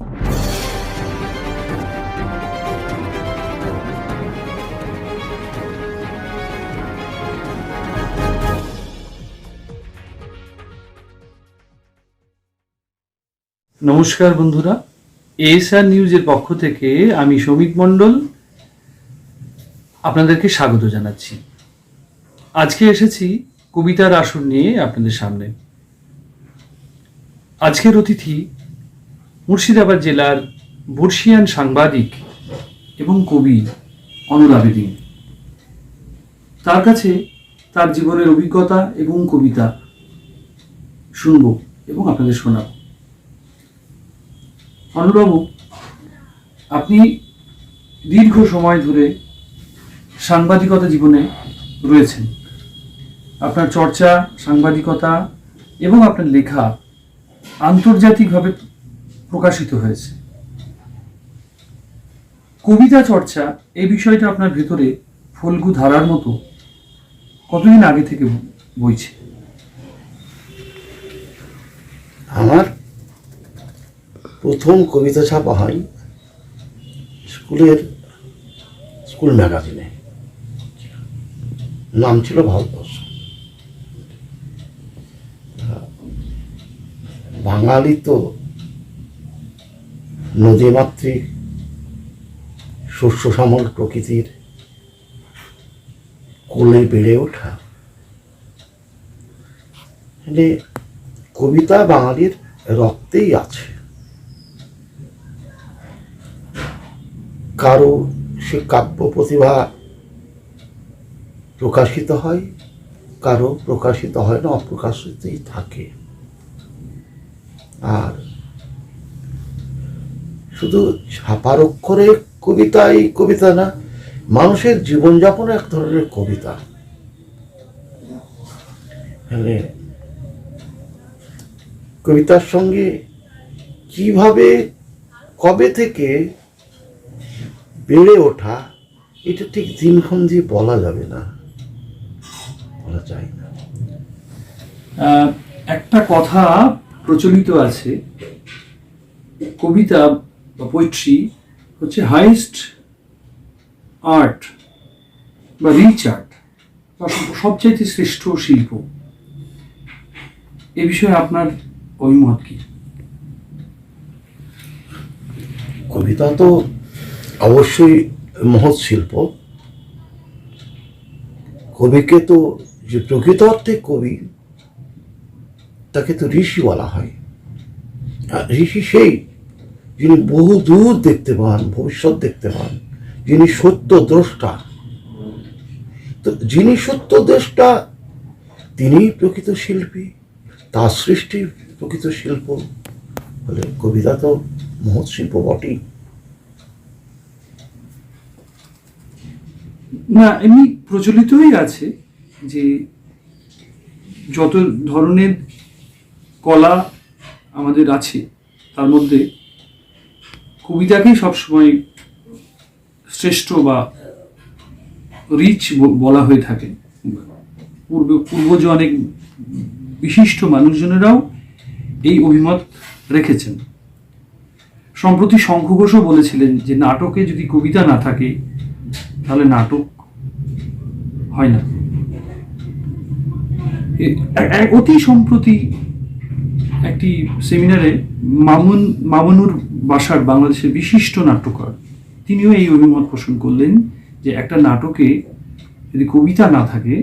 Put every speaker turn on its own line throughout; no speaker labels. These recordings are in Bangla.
নমস্কার বন্ধুরা, এএসআর নিউজের পক্ষ থেকে আমি শ্রমিক মণ্ডল আপনাদেরকে স্বাগত জানাচ্ছি। আজকে এসেছি কবিতার আসর নিয়ে আপনাদের সামনে। আজকের অতিথি মুর্শিদাবাদ জেলার বর্ষিয়ান সাংবাদিক এবং কবি অনুল আবেদিন তার কাছে তার জীবনের অভিজ্ঞতা এবং কবিতা শুনব এবং আপনাদের শোনাব। অনুবাবু আপনি দীর্ঘ সময় ধরে সাংবাদিকতা জীবনে রয়েছেন। আপনার চর্চা, সাংবাদিকতা এবং আপনার লেখা আন্তর্জাতিকভাবে প্রকাশিত হয়েছে। কবিতা চর্চা এই বিষয়টা আপনার ভেতরে ফল্গু ধারার মতো কতদিন আগে থেকে বইছে?
আমার প্রথম কবিতা ছাপা হয় স্কুলের স্কুল ম্যাগাজিনে। নাম ছিল ভারতবর্ষ। বাঙালি তো নদীমাতৃক শস্য শ্যামল প্রকৃতির কোলে বেড়ে ওঠা। মানে কবিতা বাঙালির রক্তেই আছে। কারও সে কাব্য প্রতিভা প্রকাশিত হয়, কারও প্রকাশিত হয় না, অপ্রকাশিতই থাকে। আর শুধু ছাপার অক্ষরে কবিতাই কবিতা না, মানুষের জীবনযাপন এক ধরনের কবিতা। কবিতার সঙ্গে কীভাবে, কবে থেকে বেড়ে ওঠা, এটা ঠিক দিনক্ষণ দিয়ে বলা যাবে না, বলা যায় না।
একটা কথা প্রচলিত আছে, কবিতা বা পোয়েট্রি হচ্ছে হাইয়েস্ট আর্ট বা রিচ আর্ট বা সব- সবচাইতে শ্রেষ্ঠ শিল্প। এ বিষয়ে আপনার অভিমত কি?
কবিতা তো অবশ্যই মহৎ শিল্প। কবিকে তো যে প্রকৃত অর্থে কবি, তাকে তো ঋষি বলা হয়। ঋষি সেই যিনি বহু দূর দেখতে পান, ভবিষ্যৎ দেখতে পান, যিনি সত্য দ্রষ্টা। তো যিনি সত্য দ্রষ্টা তিনি প্রকৃত শিল্পী, তার সৃষ্টি প্রকৃত শিল্প। বলে কবিতা তো মহৎ শিল্প বটেই।
না, এমনি প্রচলিতই আছে যে যত ধরনের কলা আমাদের আছে, তার মধ্যে কবিতাকেই সবসময় শ্রেষ্ঠ বা রিচ বলা হয়ে থাকে। পূর্বে পূর্বজ অনেক বিশিষ্ট মানুষজনেরাও এই অভিমত রেখেছেন। সম্প্রতি শঙ্খ ঘোষও বলেছিলেন যে, নাটকে যদি কবিতা না থাকে, তাহলে নাটক হয় না। অতি সম্প্রতি একটি সেমিনারে মামুন, মামুনুর বাসার বাংলাদেশের বিশিষ্ট নাট্যকার। তিনিও এই অভিমত পোষণ করলেন যে একটা নাটকে যদি কবিতা না থাকে,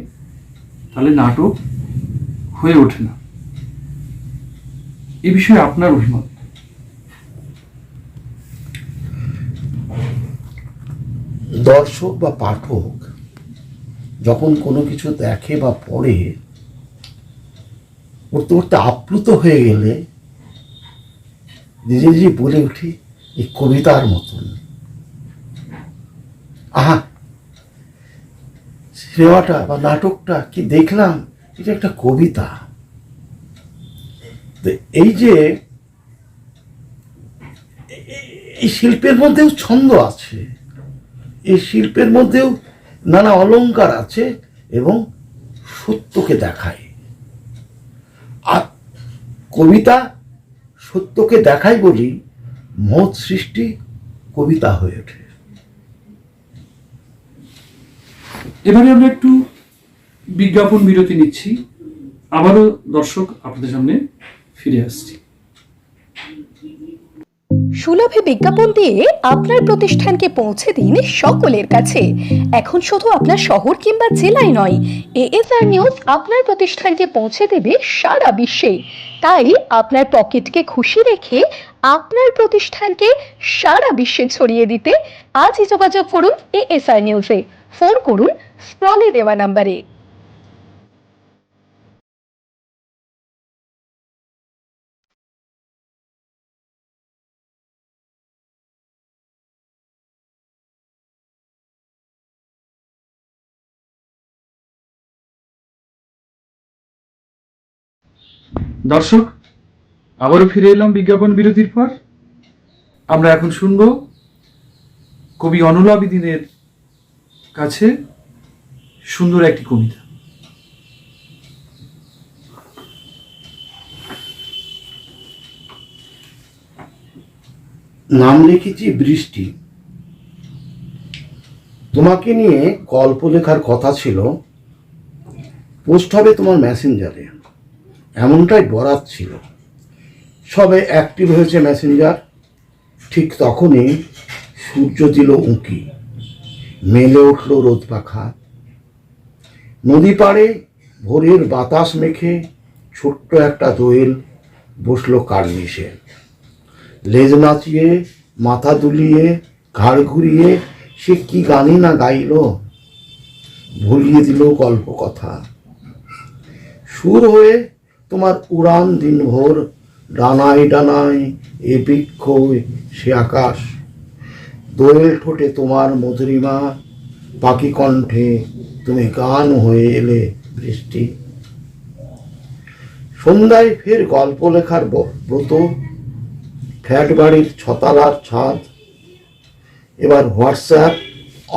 তাহলে নাটক হয়ে ওঠে না। এ বিষয়ে আপনার অভিমত?
দর্শক বা পাঠক যখন কোনো কিছু দেখে বা পড়ে, পড়তে পড়তে আপ্লুত হয়ে গেলে নিজে নিজে বলে উঠি, এই কবিতার মতন। আহা! সিনেমাটা বা নাটকটা কি দেখলাম? এটা একটা কবিতা। এই যে, এই শিল্পের মধ্যেও ছন্দ আছে। এই শিল্পের মধ্যেও নানা অলংকার আছে এবং সত্যকে দেখায়। আর কবিতা সত্যকে দেখাই বলি মত সৃষ্টি কবিতা হয়ে ওঠে।
এবারে আমরা একটু বিজ্ঞাপন বিরতি নিচ্ছি। আবারও দর্শক আপনাদের সামনে ফিরে আসছি।
সুলভে বিজ্ঞাপন দিয়ে আপনার প্রতিষ্ঠানকে পৌঁছে দিন সকলের কাছে। এখন শুধু আপনার শহর কিংবা জেলায় নয়, এএসআর নিউজ আপনার প্রতিষ্ঠানকে পৌঁছে দেবে সারা বিশ্বে। তাই আপনার পকেটকে খুশি রেখে আপনার প্রতিষ্ঠানকে সারা বিশ্বে ছড়িয়ে দিতে আজই যোগাযোগ করুন এএসআর নিউজে। ফোন করুন স্ক্রলে দেওয়া নাম্বারে।
দর্শক, আবারও ফিরে এলাম বিজ্ঞাপন বিরতির পর। আমরা এখন শুনব কবি অনুল আবিদিনের কাছে সুন্দর একটি কবিতা।
নাম লিখেছি বৃষ্টি। তোমাকে নিয়ে গল্প লেখার কথা ছিল। পোস্ট হবে তোমার মেসেঞ্জারে। এমনটাই বরাত ছিল। সবে অ্যাক্টিভ হয়েছে মেসেঞ্জার ঠিক তখনই সূর্য দিল উঁকি, মেলে উঠল রোদ পাখা। নদী পাড়ে ভোরের বাতাস মেখে ছোট্ট একটা দোয়েল বসল কার্নিশে। লেজ নাচিয়ে, মাথা দুলিয়ে, ঘাড় ঘুরিয়ে সে কি গানই না গাইল? ভুলিয়ে দিল গল্প কথা সুর হয়ে তোমার উড়ান দিনভর, ডানায় ডানায় এ বৃক্ষ সে আকাশ। দোয়েল ঠোঁটে তোমার মধুরিমা পাখি কণ্ঠে তুমি গান হয়ে এলে বৃষ্টি। সন্ধ্যায় ফের গল্প লেখার ব্রত, ফ্ল্যাট বাড়ির ছতালার ছাদ, এবার হোয়াটসঅ্যাপ,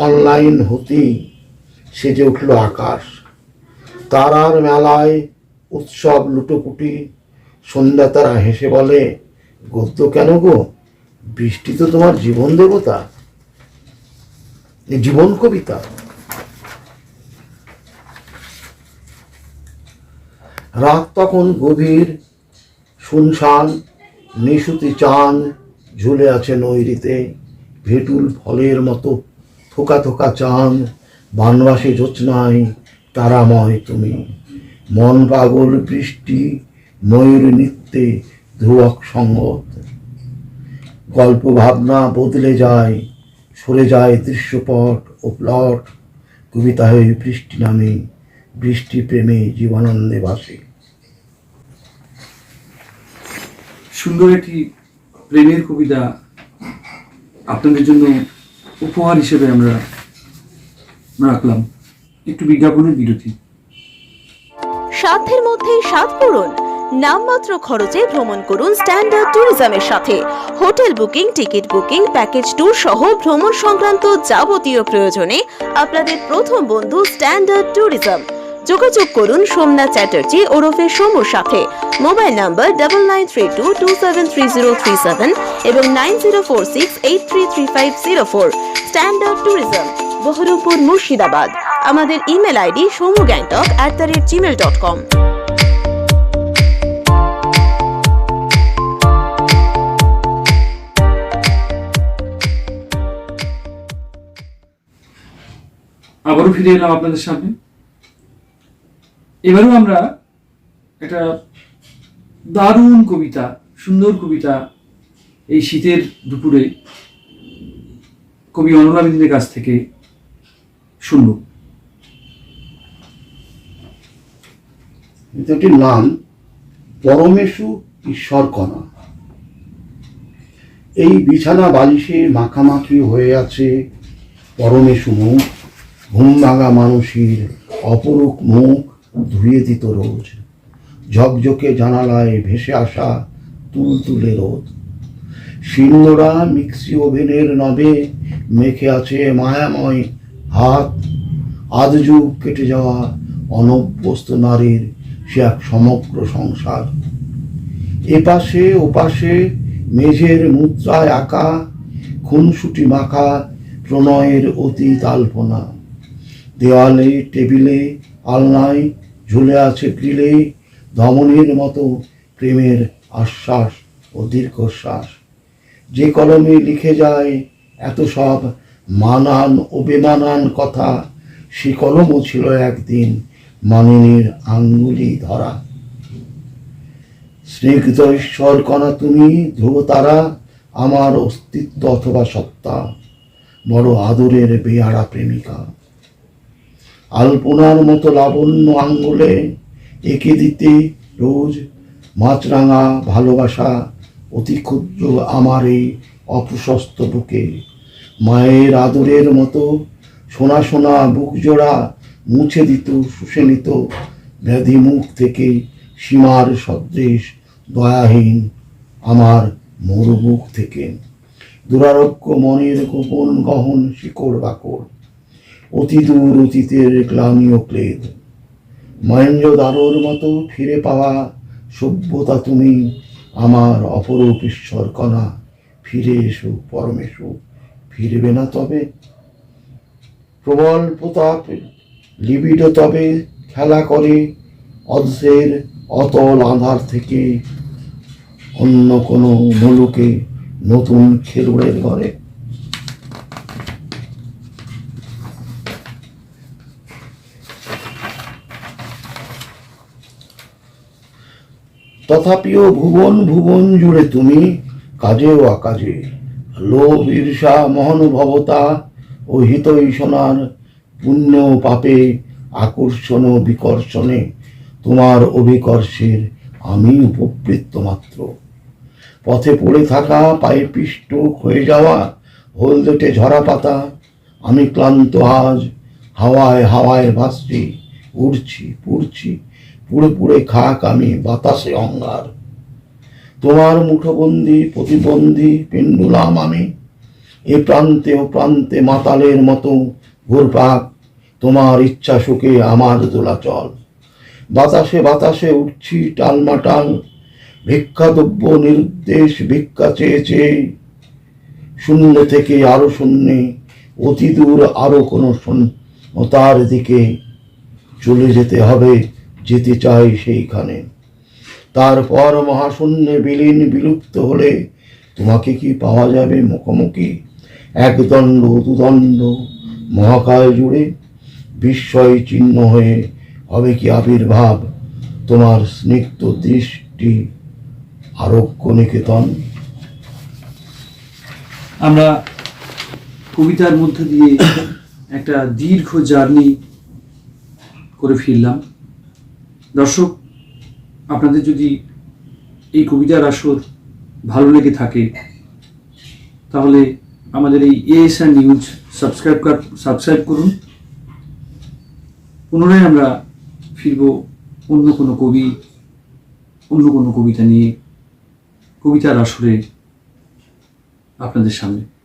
অনলাইন হতেই সেজে উঠল আকাশ। তারার মেলায় উৎসব লুটোপুটি, সন্ধ্যা তারা হেসে বলে গদ্য কেন গো? বৃষ্টি তো তোমার জীবন দেবতা জীবন কবিতা। রাত তখন গভীর, শুনশান, নিশুতি চাঁদ ঝুলে আছে নৈরিতে, ভেটুল ফলের মতো থোকা থোকা চাঁদ বানবাসী জোৎস্নায় তারাময় তুমি। মন পাগল বৃষ্টি ময়ূর নৃত্যে ধ্রুবক সঙ্গত গল্প ভাবনা বদলে যায়, সরে যায় দৃশ্যপট ও প্লট। কবিতা হয়ে বৃষ্টি নামে, বৃষ্টি প্রেমে জীবনানন্দে বাসে
সুন্দর একটি প্রেমের কবিতা আপনাদের জন্য উপহার হিসেবে আমরা রাখলাম। একটু বিজ্ঞাপনের বিরতি।
সাধ্যের মধ্যে স্বাদ পূরণ। নামমাত্র খরচে ভ্রমণ করুন স্ট্যান্ডার্ড ট্যুরিজমের সাথে। Hotel booking, ticket booking, package tour সহ ভ্রমণ সংক্রান্ত যাবতীয় প্রয়োজনে আপনাদের প্রথম বন্ধু স্ট্যান্ডার্ড ট্যুরিজম যোগাযোগ করুন সোমনাথ চ্যাটার্জি ওরফে সোমুর সাথে। Mobile number double nine three two two seven three zero three seven এবং nine zero four six eight three three five zero four standard tourism Baharampur Murshidabad. আমাদের email ID Somu Gangtok at the rate Gmail dot com
আবারও ফিরে এলাম আপনাদের সামনে। এবারেও আমরা একটা দারুণ কবিতা, সুন্দর কবিতা এই শীতের দুপুরে কবি অনুরাবিন্দের কাছ থেকে শুনব।
এটাটির নাম পরমেশু ঈশ্বর কণা এই বিছানা বালিশে মাখামাখি হয়ে আছে পরমেশু মুখ, ঘুম ভাঙা মানুষের অপরূপ মুখ ধুয়ে দিত রোজ। ঝকঝকে জানালায় ভেসে আসা তুলতুলে রোদ। শিলনোড়া মিক্সি ওভেনের নবে মেখে আছে মায়াময় হাত। আদ যুগ কেটে যাওয়া অনভ্যস্ত নারীর সে এক সমগ্র সংসার। এপাশে, ওপাশে, মেঝের মুদ্রায় আঁকা, খুনসুটি মাখা প্রণয়ের অতীত আলপনা। দেওয়ালে, টেবিলে, আলনায় ঝুলে আছে গ্রিলে ধমনের মতো প্রেমের আশ্বাস ও দীর্ঘশ্বাস। যে কলমে লিখে যায় এত সব মানান ও বেমানান কথা, সে কলমও ছিল একদিন মানিনীর আঙ্গুলি ধরা। স্নিগ্ধ ঈশ্বর কণা তুমি, ধ্রুব তারা, আমার অস্তিত্ব অথবা সত্তা, বড় আদরের বেয়ারা প্রেমিকা। আলপনার মতো লাবণ্য আঙ্গুলে এঁকে দিতে রোজ মাছরাঙা ভালোবাসা অতি ক্ষুদ্র আমার এই অপ্রশস্ত বুকে। মায়ের আদরের মতো সোনা সোনা বুক জোড়া মুছে দিত, শুষে নিত। ব্যাধি মুখ থেকে সীমার সদৃশ দয়াহীন আমার মরুবুক থেকে। দুরারোগ্য মনের গোপন গহন শিকড় বাকড়। অতি দূর অতীতের গ্লানি ও মহেন্দ্র মহেন্দ্রদারোর মতো ফিরে পাওয়া সভ্যতা তুমি আমার অপরূপ ঈশ্বর কণা। ফিরে এসো, পরমেশু, ফিরবে না তবে। প্রবল প্রতাপ লিবিড খেলা করে অর্ধের অতল আধার থেকে অন্য কোনো মুলুকে নতুন খেলুড়ের ঘরে। তথাপিও ভুবন ভুবন জুড়ে তুমি কাজে ও অকাজে লোভ ঈর্ষা মহানুভবতা ও হিতৈষণার পুণ্য পাপে, আকর্ষণ ও বিকর্ষণে তোমার অভিকর্ষের আমি উপবৃত্ত মাত্র। পথে পড়ে থাকা পায়ে পিষ্ট হয়ে যাওয়া হলদেটে ঝরা পাতা, আমি ক্লান্ত আজ, হাওয়ায় হাওয়ায় ভাসছি, উড়ছি, পুড়ছি, পুড়ে পুড়ে খাক আমি বাতাসে অঙ্গার। তোমার মুঠোবন্দি, প্রতিবন্ধী, পেন্ডুলাম আমি, এ প্রান্তে ও প্রান্তে মাতালের মতো ঘুরপাক, তোমার ইচ্ছা সুখে আমার দোলাচল বাতাসে বাতাসে উঠছি টালমাটাল, ভিক্ষাদ্রব্য নির্দেশ ভিক্ষা চেয়ে চেয়ে। শূন্য থেকে আরও শূন্যে অতি দূর আরও কোনো শূন্যতার দিকে চলে যেতে হবে, যেতে চাই সেইখানে। তারপর মহাশূন্যে বিলীন বিলুপ্ত হলে তোমাকে কি পাওয়া যাবে মুখোমুখি? একদণ্ড, দুদণ্ড মহাকায় জুড়ে বিস্ময় চিহ্ন হয়ে হবে কি আবির্ভাব? তোমার স্নিগ্ধ দৃষ্টি আরোগ্য নিকেতন।
আমরা কবিতার মধ্যে দিয়ে একটা দীর্ঘ জার্নি করে ফিরলাম। দর্শক, আপনাদের যদি এই কবিতার আসর ভালো লেগে থাকে, তাহলে আমাদের এই এএসআর নিউজ সাবস্ক্রাইব সাবস্ক্রাইব করুন। পুনরায় আমরা ফিরব অন্য কোনো কবি, অন্য কোনো কবিতা নিয়ে, কবিতার আসরে আপনাদের সামনে।